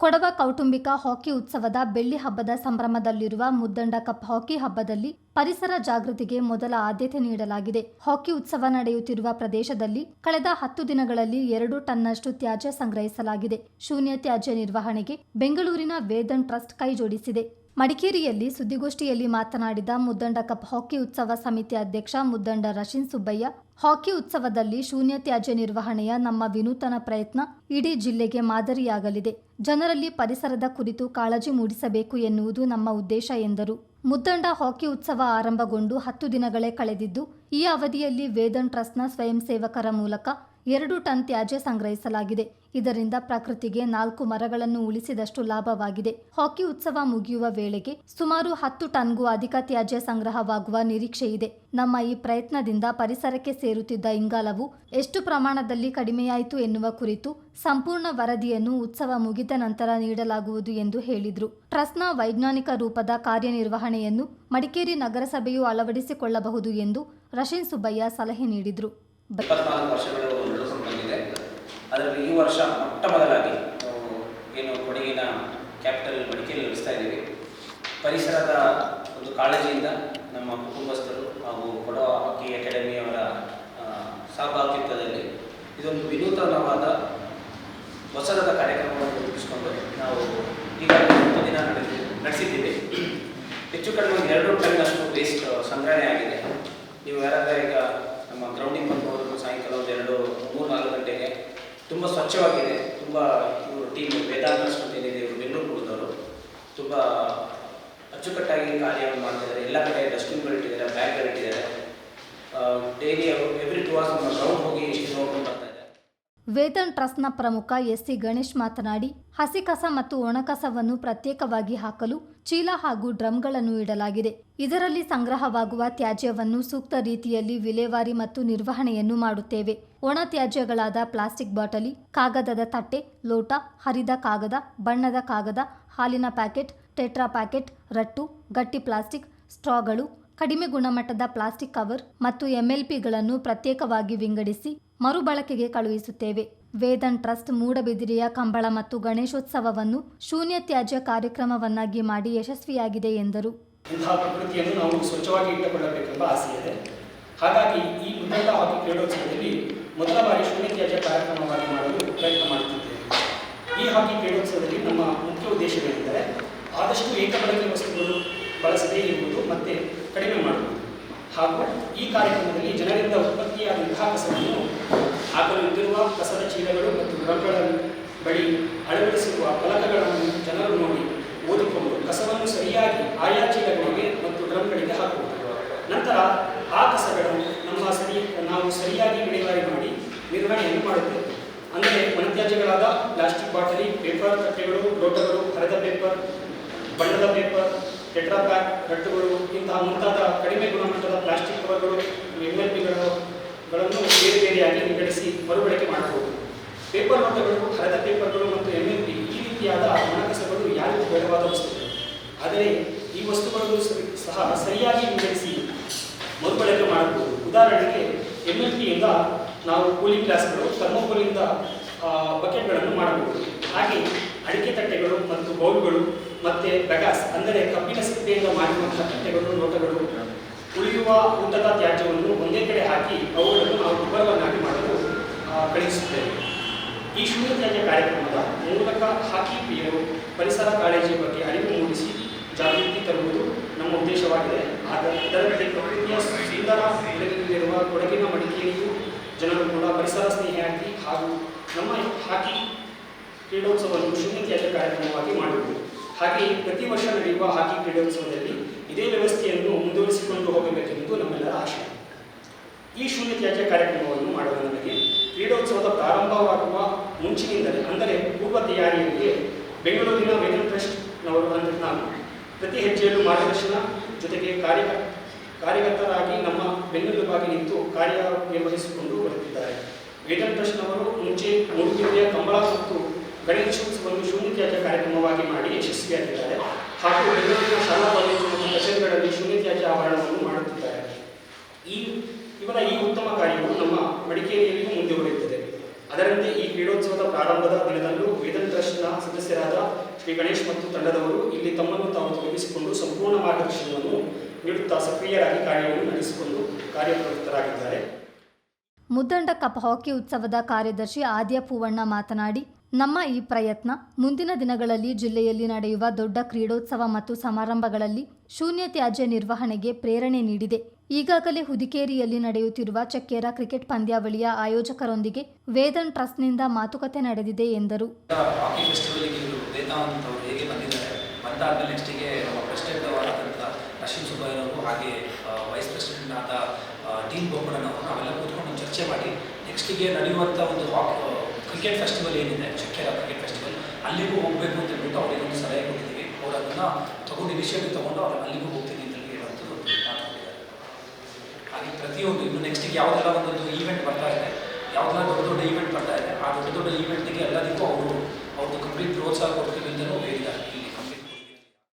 ಕೊಡವ ಕೌಟುಂಬಿಕ ಹಾಕಿ ಉತ್ಸವದ ಬೆಳ್ಳಿ ಹಬ್ಬದ ಸಂಭ್ರಮದಲ್ಲಿರುವ ಮುದ್ದಂಡ ಕಪ್ ಹಾಕಿ ಹಬ್ಬದಲ್ಲಿ ಪರಿಸರ ಜಾಗೃತಿಗೆ ಮೊದಲ ಆದ್ಯತೆ ನೀಡಲಾಗಿದೆ. ಹಾಕಿ ಉತ್ಸವ ನಡೆಯುತ್ತಿರುವ ಪ್ರದೇಶದಲ್ಲಿ ಕಳೆದ ಹತ್ತು ದಿನಗಳಲ್ಲಿ ಎರಡು ಟನ್ನಷ್ಟು ತ್ಯಾಜ್ಯ ಸಂಗ್ರಹಿಸಲಾಗಿದೆ. ಶೂನ್ಯ ತ್ಯಾಜ್ಯ ನಿರ್ವಹಣೆಗೆ ಬೆಂಗಳೂರಿನ ವೇದನ್ ಟ್ರಸ್ಟ್ ಕೈಜೋಡಿಸಿದೆ. ಮಡಿಕೇರಿಯಲ್ಲಿ ಸುದ್ದಿಗೋಷ್ಠಿಯಲ್ಲಿ ಮಾತನಾಡಿದ ಮುದ್ದಂಡ ಕಪ್ ಹಾಕಿ ಉತ್ಸವ ಸಮಿತಿ ಅಧ್ಯಕ್ಷ ಮುದ್ದಂಡ ರಶೀನ್ ಸುಬ್ಬಯ್ಯ, ಹಾಕಿ ಉತ್ಸವದಲ್ಲಿ ಶೂನ್ಯ ತ್ಯಾಜ್ಯ ನಿರ್ವಹಣೆಯ ನಮ್ಮ ವಿನೂತನ ಪ್ರಯತ್ನ ಇಡೀ ಜಿಲ್ಲೆಗೆ ಮಾದರಿಯಾಗಲಿದೆ. ಜನರಲ್ಲಿ ಪರಿಸರದ ಕುರಿತು ಕಾಳಜಿ ಮೂಡಿಸಬೇಕು ಎನ್ನುವುದು ನಮ್ಮ ಉದ್ದೇಶ ಎಂದರು. ಮುದ್ದಂಡ ಹಾಕಿ ಉತ್ಸವ ಆರಂಭಗೊಂಡು ಹತ್ತು ದಿನಗಳೇ ಕಳೆದಿದ್ದು, ಈ ಅವಧಿಯಲ್ಲಿ ವೇದನ್ ಟ್ರಸ್ಟ್ನ ಸ್ವಯಂ ಸೇವಕರ ಮೂಲಕ ಎರಡು ಟನ್ ತ್ಯಾಜ್ಯ ಸಂಗ್ರಹಿಸಲಾಗಿದೆ. ಇದರಿಂದ ಪ್ರಕೃತಿಗೆ ನಾಲ್ಕು ಮರಗಳನ್ನು ಉಳಿಸಿದಷ್ಟು ಲಾಭವಾಗಿದೆ. ಹಾಕಿ ಉತ್ಸವ ಮುಗಿಯುವ ವೇಳೆಗೆ ಸುಮಾರು ಹತ್ತು ಟನ್ಗೂ ಅಧಿಕ ತ್ಯಾಜ್ಯ ಸಂಗ್ರಹವಾಗುವ ನಿರೀಕ್ಷೆ ಇದೆ. ನಮ್ಮ ಈ ಪ್ರಯತ್ನದಿಂದ ಪರಿಸರಕ್ಕೆ ಸೇರುತ್ತಿದ್ದ ಇಂಗಾಲವು ಎಷ್ಟು ಪ್ರಮಾಣದಲ್ಲಿ ಕಡಿಮೆಯಾಯಿತು ಎನ್ನುವ ಕುರಿತು ಸಂಪೂರ್ಣ ವರದಿಯನ್ನು ಉತ್ಸವ ಮುಗಿದ ನಂತರ ನೀಡಲಾಗುವುದು ಎಂದು ಹೇಳಿದರು. ಟ್ರಸ್ಟ್ನ ವೈಜ್ಞಾನಿಕ ರೂಪದ ಕಾರ್ಯನಿರ್ವಹಣೆಯನ್ನು ಮಡಿಕೇರಿ ನಗರಸಭೆಯು ಅಳವಡಿಸಿಕೊಳ್ಳಬಹುದು ಎಂದು ರಶೀನ್ ಸುಬ್ಬಯ್ಯ ಸಲಹೆ ನೀಡಿದರು. ಇಪ್ಪತ್ನಾಲ್ಕು ವರ್ಷಗಳು ಬಂದಿದೆ. ಅದರಲ್ಲಿ ಈ ವರ್ಷ ಮೊಟ್ಟ ಮೊದಲಾಗಿ ನಾವು ಏನು ಕೊಡಗಿನ ಕ್ಯಾಪಿಟಲ್ ಮಡಿಕೆಯಲ್ಲಿ ನಡೆಸ್ತಾ ಇದ್ದೀವಿ. ಪರಿಸರದ ಒಂದು ಕಾಳಜಿಯಿಂದ ನಮ್ಮ ಕುಟುಂಬಸ್ಥರು ಹಾಗೂ ಕೊಡವ ಹಾಕಿ ಅಕಾಡೆಮಿಯವರ ಸಹಭಾಗಿತ್ವದಲ್ಲಿ ಇದೊಂದು ವಿನೂತನವಾದ ಹೊಸದಾದ ಕಾರ್ಯಕ್ರಮವನ್ನು ರೂಪಿಸಿಕೊಂಡು ನಾವು ಈಗಾಗಲೇ ಒಂದು ದಿನ ನಡೆಸಿ, ನಡೆಸಿದ್ದೀವಿ. ಹೆಚ್ಚು ಕಡಿಮೆ ಎರಡು ಟನ್ನಷ್ಟು ವೇಸ್ಟ್ ಸಂಗ್ರಹಣೆ ಆಗಿದೆ. ನೀವು ಯಾರಾದರೂ ಈಗ ನಮ್ಮ ಗ್ರೌಂಡಿಂಗ್ ಬಂದು ಹೋದ್ರು ಸಾಯಂಕಾಲ ಒಂದು ಎರಡು ಮೂರು ನಾಲ್ಕು ಗಂಟೆಗೆ ತುಂಬ ಸ್ವಚ್ಛವಾಗಿದೆ. ತುಂಬ ಇವರು ಟೀಮ್ ವೇದಾಂತ ಅಂತ ಏನಿದೆ ಇವರು ಬೆಂಗಳೂರು ಕುಡಿದವರು. ತುಂಬ ಅಚ್ಚುಕಟ್ಟಾಗಿ ಕಾರ್ಯವನ್ನು ಮಾಡ್ತಿದ್ದಾರೆ. ಎಲ್ಲ ಕಡೆ ಡಸ್ಟ್ಬಿನ್ಗಳು ವೇದನ್ ಟ್ರಸ್ಟ್ನ ಪ್ರಮುಖ ಎಸ್ಸಿ ಗಣೇಶ್ ಮಾತನಾಡಿ, ಹಸಿ ಕಸ ಮತ್ತು ಒಣಕಸವನ್ನು ಪ್ರತ್ಯೇಕವಾಗಿ ಹಾಕಲು ಚೀಲ ಹಾಗೂ ಡ್ರಮ್ಗಳನ್ನು ಇಡಲಾಗಿದೆ. ಇದರಲ್ಲಿ ಸಂಗ್ರಹವಾಗುವ ತ್ಯಾಜ್ಯವನ್ನು ಸೂಕ್ತ ರೀತಿಯಲ್ಲಿ ವಿಲೇವಾರಿ ಮತ್ತು ನಿರ್ವಹಣೆಯನ್ನು ಮಾಡುತ್ತೇವೆ. ಒಣ ತ್ಯಾಜ್ಯಗಳಾದ ಪ್ಲಾಸ್ಟಿಕ್ ಬಾಟಲಿ, ಕಾಗದದ ತಟ್ಟೆ, ಲೋಟ, ಹರಿದ ಕಾಗದ, ಬಣ್ಣದ ಕಾಗದ, ಹಾಲಿನ ಪ್ಯಾಕೆಟ್, ಟೆಟ್ರಾ ಪ್ಯಾಕೆಟ್, ರಟ್ಟು, ಗಟ್ಟಿ ಪ್ಲಾಸ್ಟಿಕ್, ಸ್ಟ್ರಾಗಳು, ಕಡಿಮೆ ಗುಣಮಟ್ಟದ ಪ್ಲಾಸ್ಟಿಕ್ ಕವರ್ ಮತ್ತು ಎಂಎಲ್ಪಿಗಳನ್ನು ಪ್ರತ್ಯೇಕವಾಗಿ ವಿಂಗಡಿಸಿ ಮರುಬಳಕೆಗೆ ಕಳುಹಿಸುತ್ತೇವೆ. ವೇದನ್ ಟ್ರಸ್ಟ್ ಮೂಡಬಿದಿರೆಯ ಕಂಬಳ ಮತ್ತು ಗಣೇಶೋತ್ಸವವನ್ನು ಶೂನ್ಯ ತ್ಯಾಜ್ಯ ಕಾರ್ಯಕ್ರಮವನ್ನಾಗಿ ಮಾಡಿ ಯಶಸ್ವಿಯಾಗಿದೆ ಎಂದರು. ಇಂತಹ ಪ್ರಕೃತಿಯನ್ನು ನಾವು ಸ್ವಚ್ಛವಾಗಿ ಇಟ್ಟುಕೊಳ್ಳಬೇಕೆಂಬ ಆಸೆಯಿದೆ. ಹಾಗಾಗಿ ಈ ಮುದ್ದಂಡ ಹಾಕಿ ಕ್ರೀಡೋತ್ಸವದಲ್ಲಿ ಮೊದಲ ಬಾರಿ ಶೂನ್ಯ ತ್ಯಾಜ್ಯ ಕಾರ್ಯಕ್ರಮವಾಗಿ ಮಾಡಲು ಪ್ರಯತ್ನ ಮಾಡುತ್ತಿದ್ದೇವೆ ಈ ಹಾಕಿ ಕ್ರೀಡೋತ್ಸವದಲ್ಲಿ ನಮ್ಮ ಮುಖ್ಯ ಉದ್ದೇಶವೇನೆಂದರೆ ಆದಷ್ಟು ಏಕಬಳಕೆ ವಸ್ತುಗಳು ಬಳಸದೇ ಇರುವುದು ಮತ್ತು ಕಡಿಮೆ ಮಾಡುವುದು. ಹಾಗೂ ಈ ಕಾರ್ಯಕ್ರಮದಲ್ಲಿ ಜನರಿಂದ ಉತ್ಪತ್ತಿಯಾದಂತಹ ಕಸವನ್ನು ಹಾಕಲು ಇದ್ದಿರುವ ಕಸದ ಚೀಲಗಳು ಮತ್ತು ಡ್ರಮ್ಗಳ ಬಳಿ ಅಳವಡಿಸಿರುವ ಫಲಕಗಳನ್ನು ಜನರು ನೋಡಿ ಓದಿಕೊಂಡು ಕಸವನ್ನು ಸರಿಯಾಗಿ ಆಯಾ ಚೀಲಗಳಿಗೆ ಮತ್ತು ಡ್ರಮ್ಗಳಿಗೆ ಹಾಕುವುದು. ನಂತರ ಆ ಕಸಗಳನ್ನು ನಮ್ಮ ಸರಿ, ನಾವು ಸರಿಯಾಗಿ ವಿಲೇವಾರಿ ಮಾಡಿ ನಿರ್ವಹಣೆಯನ್ನು ಮಾಡುತ್ತೇವೆ. ಅಂದರೆ ಒಣತ್ಯಾಜ್ಯಗಳಾದ ಪ್ಲಾಸ್ಟಿಕ್ ಬಾಟಲಿ, ಪೇಪರ್ ತಟ್ಟೆಗಳು ಲೋಟಗಳು ಹರಿದ ಪೇಪರ್, ಬಣ್ಣದ ಪೇಪರ್ ಟೆಟ್ರಾ ಪ್ಯಾಕ್ ಕಟ್ಟುಗಳು ಇಂತಹ ಮುಂತಾದ ಕಡಿಮೆ ಗುಣಮಟ್ಟದ ಪ್ಲಾಸ್ಟಿಕ್ ಕವರ್ಗಳು ಎಂ ಎಲ್ ಪಿಗಳನ್ನು ಬೇರೆ ಬೇರೆಯಾಗಿ ವಿಂಗಡಿಸಿ ಮರುಬಳಕೆ ಮಾಡಬಹುದು. ಪೇಪರ್ ಮಟ್ಟಗಳು ಹರಿದ ಪೇಪರ್ಗಳು ಮತ್ತು ಎಂ ಎಲ್ ಪಿ ಈ ರೀತಿಯಾದ ಮನಕಸಗಳು ಯಾರಿಗೂ ಬೇಡವಾದ ವಸ್ತುಗಳು. ಆದರೆ ಈ ವಸ್ತುಗಳನ್ನು ಸಹ ಸರಿಯಾಗಿ ವಿಂಗಡಿಸಿ ಮರುಬಳಕೆ ಮಾಡಬಹುದು. ಉದಾಹರಣೆಗೆ ಎಂ ಎಲ್ ಪಿಯಿಂದ ನಾವು ಕೂಲಿಂಗ್ ಗ್ಲಾಸ್ಗಳು ಥರ್ಮೋಕೋಲಿಂದ ಬಕೆಟ್ಗಳನ್ನು ಮಾಡಬಹುದು. ಹಾಗೆ ಅಡಿಕೆ ತಟ್ಟೆಗಳು ಮತ್ತು ಬೌಲ್ಗಳು ಮತ್ತು ಬೆಗಾಸ್ ಅಂದರೆ ಕಬ್ಬಿಣ ಸಿಪ್ಪೆಯಿಂದ ಮಾಡಿರುವಂತಹ ಕಟ್ಟೆಗಳು ನೋಟಗಳು ಉಳಿಯುವ ಊಟದ ತ್ಯಾಜ್ಯವನ್ನು ಒಂದೇ ಕಡೆ ಹಾಕಿ ಅವುಗಳನ್ನು ನಾವು ಗೊಬ್ಬರವನ್ನಾಗಿ ಮಾಡಲು ಕಳುಹಿಸುತ್ತೇವೆ. ಈ ಶೂನ್ಯ ತ್ಯಾಜ್ಯ ಕಾರ್ಯಕ್ರಮದ ಮೂಲಕ ಹಾಕಿ ಪ್ರಿಯರು ಪರಿಸರ ಕಾಳಜಿಯ ಬಗ್ಗೆ ಅರಿವು ಮೂಡಿಸಿ ಜಾಗೃತಿ ತರುವುದು ನಮ್ಮ ಉದ್ದೇಶವಾಗಿದೆ. ಆದರೆ ಇದರಲ್ಲಿ ಪ್ರಕೃತಿಯ ಸುಂದರ ಬೆಳಗಿನಲ್ಲಿರುವ ಕೊಡಗಿನ ಮಡಿಕೆಯಲ್ಲಿಯೂ ಜನರು ಕೂಡ ಪರಿಸರ ಸ್ನೇಹಿಯಾಗಿ ಹಾಗೂ ನಮ್ಮ ಹಾಕಿ ಕ್ರೀಡೋತ್ಸವವನ್ನು ಶೂನ್ಯ ತ್ಯಾಜ್ಯ ಕಾರ್ಯಕ್ರಮವಾಗಿ ಮಾಡುವುದು. ಹಾಗೆ ಪ್ರತಿ ವರ್ಷ ನಡೆಯುವ ಹಾಕಿ ಕ್ರೀಡೋತ್ಸವದಲ್ಲಿ ಇದೇ ವ್ಯವಸ್ಥೆಯನ್ನು ಮುಂದುವರಿಸಿಕೊಂಡು ಹೋಗಬೇಕೆಂದು ನಮ್ಮೆಲ್ಲರ ಆಶಯ ಈ ಶೂನ್ಯ ತ್ಯಾಜ್ಯ ಕಾರ್ಯಕ್ರಮವನ್ನು ಮಾಡುವ ನಮಗೆ ಕ್ರೀಡೋತ್ಸವದ ಪ್ರಾರಂಭವಾಗುವ ಮುಂಚಿನಿಂದಲೇ, ಅಂದರೆ ಪೂರ್ವ ತಯಾರಿಯೊಂದಿಗೆ ಬೆಂಗಳೂರಿನ ವೇದನ್ ಟ್ರಸ್ಟ್ನವರು ಅಂದರೆ ನಾನು, ಪ್ರತಿ ಹೆಜ್ಜೆಯಲ್ಲೂ ಮಾರ್ಗದರ್ಶನ ಜೊತೆಗೆ ಕಾರ್ಯ ಕಾರ್ಯಕರ್ತರಾಗಿ ನಮ್ಮ ಬೆನ್ನೆಲುಬಾಗಿ ನಿಂತು ಕಾರ್ಯ ನಿರ್ವಹಿಸಿಕೊಂಡು ಬರುತ್ತಿದ್ದಾರೆ. ವೇದನ್ ಟ್ರಸ್ಟ್ನವರು ಮುಂಚೆ ಮೂಡುಬಿದಿರೆಯ ಕಂಬಳ ಮತ್ತು ಗಣೇಶೋತ್ಸವವನ್ನು ಶೂನ್ಯ ತ್ಯಾಜ್ಯ ಕಾರ್ಯಕ್ರಮವಾಗಿ ಮಾಡಿ ಯಶಸ್ವಿಯಾಗಿದ್ದಾರೆ ಹಾಗೂ ಬೆಂಗಳೂರಿನ ಶಾಲಾ ಕಾಲೇಜು ಮತ್ತು ಕಚೇರಿಗಳಲ್ಲಿ ಶೂನ್ಯತ್ಯಾಜ್ಯ ಆವರಣವನ್ನು ಮಾಡುತ್ತಿದ್ದಾರೆ. ಈ ಇವರ ಈ ಉತ್ತಮ ಕಾರ್ಯವು ನಮ್ಮ ಮಡಿಕೇರಿಯಲ್ಲಿಯೂ ಮುಂದುವರಿಯುತ್ತದೆ. ಅದರಂತೆ ಈ ಕ್ರೀಡೋತ್ಸವದ ಪ್ರಾರಂಭದ ದಿನದಲ್ಲೂ ವೇದನ್ ಟ್ರಸ್ಟ್ನ ಸದಸ್ಯರಾದ ಶ್ರೀ ಗಣೇಶ್ ಮತ್ತು ತಂಡದವರು ಇಲ್ಲಿ ತಮ್ಮನ್ನು ತಾವು ತೊಡಗಿಸಿಕೊಂಡು ಸಂಪೂರ್ಣ ಮಾರ್ಗದರ್ಶನವನ್ನು ನೀಡುತ್ತಾ ಸಕ್ರಿಯರಾಗಿ ಕಾರ್ಯವನ್ನು ನಡೆಸಿಕೊಂಡು ಕಾರ್ಯಪ್ರವೃತ್ತರಾಗಿದ್ದಾರೆ. ಮುದ್ದಂಡ ಕಪ್ ಹಾಕಿ ಉತ್ಸವದ ಕಾರ್ಯದರ್ಶಿ ಆದ್ಯ ಪೂವಣ್ಣ ಮಾತನಾಡಿ ನಮ್ಮ ಈ ಪ್ರಯತ್ನ ಮುಂದಿನ ದಿನಗಳಲ್ಲಿ ಜಿಲ್ಲೆಯಲ್ಲಿ ನಡೆಯುವ ದೊಡ್ಡ ಕ್ರೀಡೋತ್ಸವ ಮತ್ತು ಸಮಾರಂಭಗಳಲ್ಲಿ ಶೂನ್ಯ ತ್ಯಾಜ್ಯ ನಿರ್ವಹಣೆಗೆ ಪ್ರೇರಣೆ ನೀಡಿದೆ. ಈಗಾಗಲೇ ಹುದಿಕೇರಿಯಲ್ಲಿ ನಡೆಯುತ್ತಿರುವ ಚಕ್ಕೇರ ಕ್ರಿಕೆಟ್ ಪಂದ್ಯಾವಳಿಯ ಆಯೋಜಕರೊಂದಿಗೆ ವೇದನ್ ಟ್ರಸ್ಟ್ನಿಂದ ಮಾತುಕತೆ ನಡೆದಿದೆ ಎಂದರು. ಚರ್ಚೆ ಮಾಡಿ ನೆಕ್ಸ್ಟಿಗೆ ನಡೆಯುವಂಥ ಒಂದು ಕ್ರಿಕೆಟ್ ಫೆಸ್ಟಿವಲ್ ಏನಿದೆ ಚಕ್ಕೆರ ಕ್ರಿಕೆಟ್ ಫೆಸ್ಟಿವಲ್ ಅಲ್ಲಿಗೂ ಹೋಗಬೇಕು ಅಂತ ಹೇಳ್ಬಿಟ್ಟು ಅವರಿಗೆ ಒಂದು ಸಲಹೆ ಕೊಟ್ಟಿದ್ದೀವಿ ಅವ್ರು ಅದನ್ನು ತಗೊಂಡು ಇನಿಷಿಯೇಟಿವ್ ತಗೊಂಡು ಅವ್ರು ಅಲ್ಲಿಗೂ ಹೋಗ್ತೀನಿ ಅಂತ ಹೇಳಿ ಹೇಳುವಂಥದ್ದು ಹಾಗೆ ಪ್ರತಿಯೊಂದು ಇನ್ನು ನೆಕ್ಸ್ಟಿಗೆ ಯಾವುದೆಲ್ಲ ಒಂದೊಂದು ಈವೆಂಟ್ ಬರ್ತಾ ಇದೆ, ಯಾವುದೆಲ್ಲ ದೊಡ್ಡ ದೊಡ್ಡ ಈವೆಂಟ್ ಬರ್ತಾ ಇದೆ, ಆ ದೊಡ್ಡ ದೊಡ್ಡ ಈವೆಂಟ್ಗೆ ಎಲ್ಲದಕ್ಕೂ ಅವರು ಅವ್ರದ್ದು ಕಂಪ್ಲೀಟ್ ಪ್ರೋತ್ಸಾಹ ಕೊಡ್ತೀವಿ